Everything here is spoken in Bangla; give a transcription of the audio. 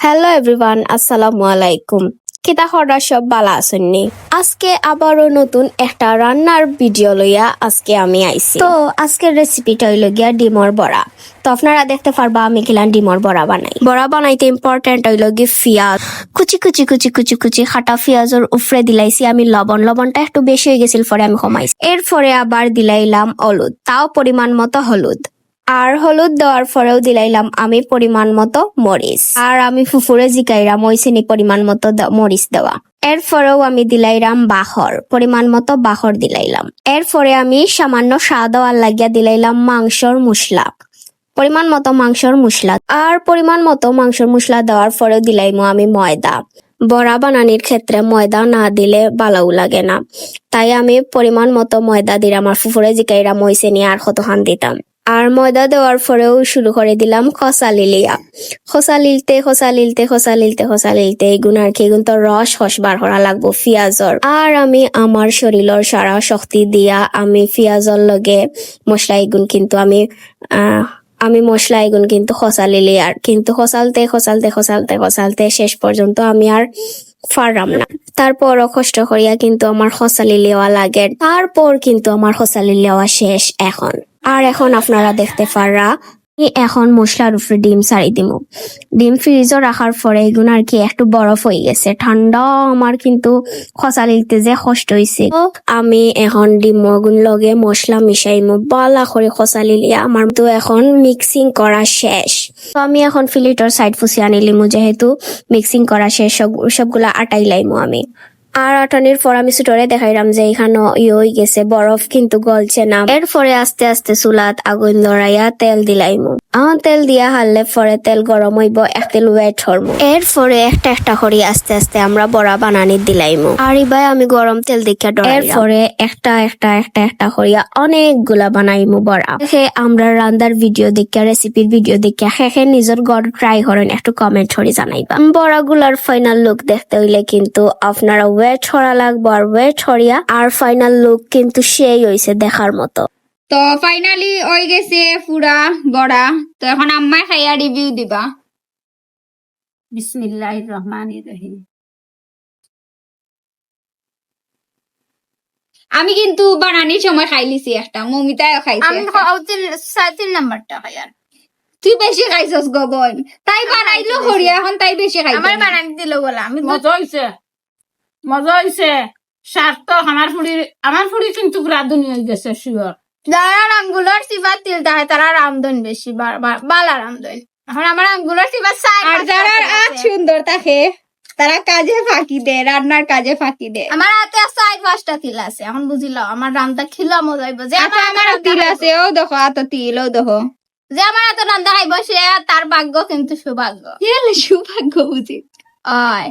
হ্যালো এভরিওয়ান আসসালামু আলাইকুম কিতা হররা সব বালা আসেননি আজকে আবারও নতুন একটা রান্নার ভিডিও লইয়া আজকে আমি আইছি। তো আজকের রেসিপিটা হইল গিয়া ডিমর বড়া। তো আপনারা দেখতে পারবা আমি কিলান ডিমর বড়া বানাই। বড়া বানাইতে ইম্পর্টেন্ট হইল গিয়ে পিঁয়াজ। কুচি কুচি কুচি কুচি কুচি খাটা পিঁয়াজের উফরে দিলাইছি আমি লবণ। লবণটা একটু বেশি হয়ে গেছিল পরে আমি কমাইছি। এরপরে আবার দিলাইলাম হলুদ। তাও পরিমাণ মতো হলুদ। আর হলুদ দেওয়ার পরেও দিলাইলাম আমি পরিমাণ মতো মরিচ। আর আমি ফুফুরে জিকাইরাম ওই চিনি পরিমাণ মতো মরিচ দেওয়া। এরপরেও আমি দিলাইলাম বাহর, পরিমাণ মতো বাহর দিলাইলাম। এরপরে আমি সামান্য স্বাদ দেওয়ার লাগিয়া দিলাইলাম মাংসর মশলা। পরিমাণ মতো মাংসর মশলা। আর পরিমাণ মতো মাংসর মশলা দেওয়ার পরেও দিলাইমো আমি ময়দা। বড়া বানানির ক্ষেত্রে ময়দা না দিলে ভালোও লাগে না। তাই আমি পরিমাণ মতো ময়দা দিলাম, আর ফুফুরে জিকাইরাম ওই চিনি আর কতখান দিতাম। আর ময়দা দেওয়ার পরেও শুরু করে দিলাম খসা লিলিয়া। খসা লিলতে খসা লিলতে খসা লিলতে খসা লিলতে এগুন আর কি এগুন তো রস হসবার করা লাগবো পিঁয়াজর আর আমি আমার শরীরের সারা শক্তি দিয়া আমি পিঁয়াজর লগে মশলা এগুন কিন্তু আমি, আহ, আমি মশলা এগুন কিন্তু খসা লিলি আর কিন্তু খসালতে খসালতে খসালতে খসালতে শেষ পর্যন্ত আমি আর পারলাম না। তারপরও কষ্ট করিয়া কিন্তু আমার খসালি লেওয়া লাগে। তারপর কিন্তু আমার খসালি লেওয়া শেষ এখন। আর এখন আপনারা দেখতে পাররা এখন মশলার উপরে ডিম সারি দিব ডিম ফ্রিজও রাখার পরে এগুলো আর কি একটু বরফ হয়ে গেছে। ঠান্ডা আমার কিন্তু খসালিতে যে কষ্ট হয়েছে আমি এখন ডিম গুণ লগে মশলা মিশাইমু, বালা করে খসালি লিয়া আমার তো এখন মিক্সিং করা শেষ। তো আমি এখন ফিলিটর সাইড ফুসি আনিলিমু যেহেতু মিক্সিং করা শেষ সবগুলা আটাই লাইমু আমি। আর আটানির পর আমি সুটরে দেখাইলাম যে এখানে ইয়ে গেছে, বরফ কিন্তু গলছে না। এরপরে আস্তে আস্তে চুলাত আগুন লড়াইয়া তেল দিলাইমু। আহ, তেল দিয়া হারলে পরে তেল গরম হইব এক তেল ওয়েট হরমু। এরপরে একটা একটা করি আস্তে আস্তে আমরা বড়া বানানি দিলাইমু। আর এবার আমি গরম তেল দিকে এরপরে একটা একটা একটা একটা করিয়া অনেকগুলা বানাইমু বড়া। দেখে আমরা রান্দার ভিডিও দেখে রেসিপির ভিডিও দেখে শেষে নিজের ঘর ট্রাই করেন, একটু কমেন্ট করে জানাইবা। বড়াগুলার ফাইনাল লুক দেখতে হইলে কিন্তু আপনারা ওয়েট ছড়া লাগবো, আর ওয়েট ছড়িয়া আর ফাইনাল লুক কিন্তু সেই হইছে দেখার মতো। তো ফাইনালি ওই গেছে পুরা বড়া তো এখন আম্মাই খাইয়া রিভিউ দিবা। বিসমিল্লাহ রহমান রহিম আমি কিন্তু বানানির সময় খাইলিছি একটা মমিতাও খাইছে আমি একটা। তিন নাম্বারটা খাই আর তুই বেশি খাইছস গগন তাই বানাইলো হরিয়া এখন তাই বেশি খাইছে আমার বানানি দিল বলে আমি মজা হয়েছে মজা হয়েছে সার্থক আমার ফুড়ি আমার ফুড়ি কিন্তু পুরা দুনিয়া গেছে শিওর যারা আঙ্গুলার সিবার তিল থাকে তারা রামদন বেশি বালা রামদন এখন আমার আঙ্গুলার সিবার আর যারা আজ সুন্দর থাকে তারা কাজে ফাঁকি দেয় রান্নার কাজে ফাঁকি দেয়। আমার হাতে সাইড পাঁচটা তিল আছে এখন বুঝিল আমার রান্না খিলা মজা হইব যে আচ্ছা আমার তিল আছে ও দেখো আত তিল ও দেখো। যে আমার এত রান্না খাইব সে তার ভাগ্য কিন্তু সৌভাগ্য। সৌভাগ্য বুঝি? অয়।